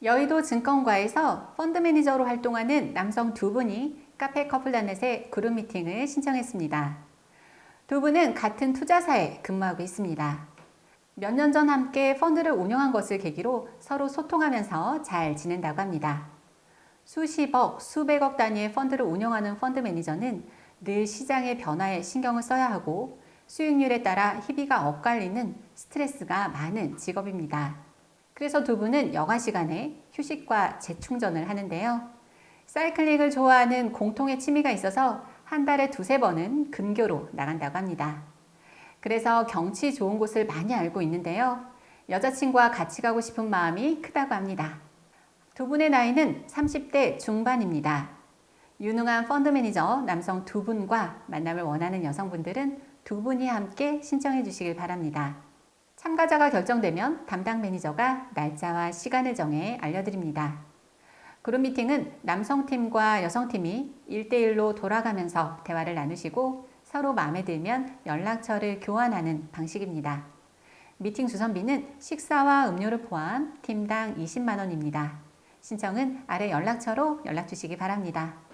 여의도 증권과에서 펀드 매니저로 활동하는 남성 두 분이 카페 커플단넷에 그룹 미팅을 신청했습니다. 두 분은 같은 투자사에 근무하고 있습니다. 몇 년 전 함께 펀드를 운영한 것을 계기로 서로 소통하면서 잘 지낸다고 합니다. 수십억, 수백억 단위의 펀드를 운영하는 펀드 매니저는 늘 시장의 변화에 신경을 써야 하고 수익률에 따라 희비가 엇갈리는 스트레스가 많은 직업입니다. 그래서 두 분은 여가 시간에 휴식과 재충전을 하는데요. 사이클링을 좋아하는 공통의 취미가 있어서 한 달에 두세 번은 근교로 나간다고 합니다. 그래서 경치 좋은 곳을 많이 알고 있는데요. 여자친구와 같이 가고 싶은 마음이 크다고 합니다. 두 분의 나이는 30대 중반입니다. 유능한 펀드 매니저 남성 두 분과 만남을 원하는 여성분들은 두 분이 함께 신청해 주시길 바랍니다. 참가자가 결정되면 담당 매니저가 날짜와 시간을 정해 알려드립니다. 그룹 미팅은 남성팀과 여성팀이 1대1로 돌아가면서 대화를 나누시고 서로 마음에 들면 연락처를 교환하는 방식입니다. 미팅 주선비는 식사와 음료를 포함 팀당 20만원입니다. 신청은 아래 연락처로 연락 주시기 바랍니다.